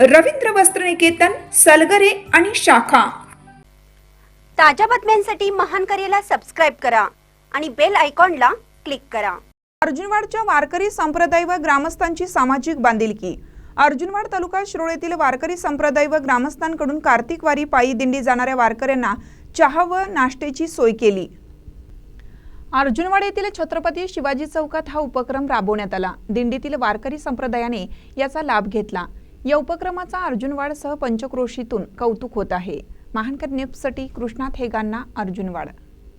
रवींद्र वस्त्रनिकेतन सलगरे आणि शाखा. ताज्या बातम्यांसाठी महान करेला सबस्क्राईब करा आणि बेल आयकॉनला क्लिक करा. अर्जुनवाडच्या वारकरी संप्रदाय व ग्रामस्थांची सामाजिक बांधिलकी. अर्जुनवाड तालुका शिरोळ येथील वारकरी संप्रदाय व ग्रामस्थांकडून कार्तिक वारी पायी दिंडी जाणाऱ्या वारकऱ्यांना चहा व नाश्त्याची सोय केली. अर्जुनवाड येथील छत्रपती शिवाजी चौकात हा उपक्रम राबवण्यात आला. दिंडीतील वारकरी संप्रदायाने याचा लाभ घेतला. या उपक्रमाचा अर्जुनवाडसह पंचक्रोशीतून कौतुक होत आहे. महानकर न्यूजसाठी कृष्णात हेगांना अर्जुनवाड.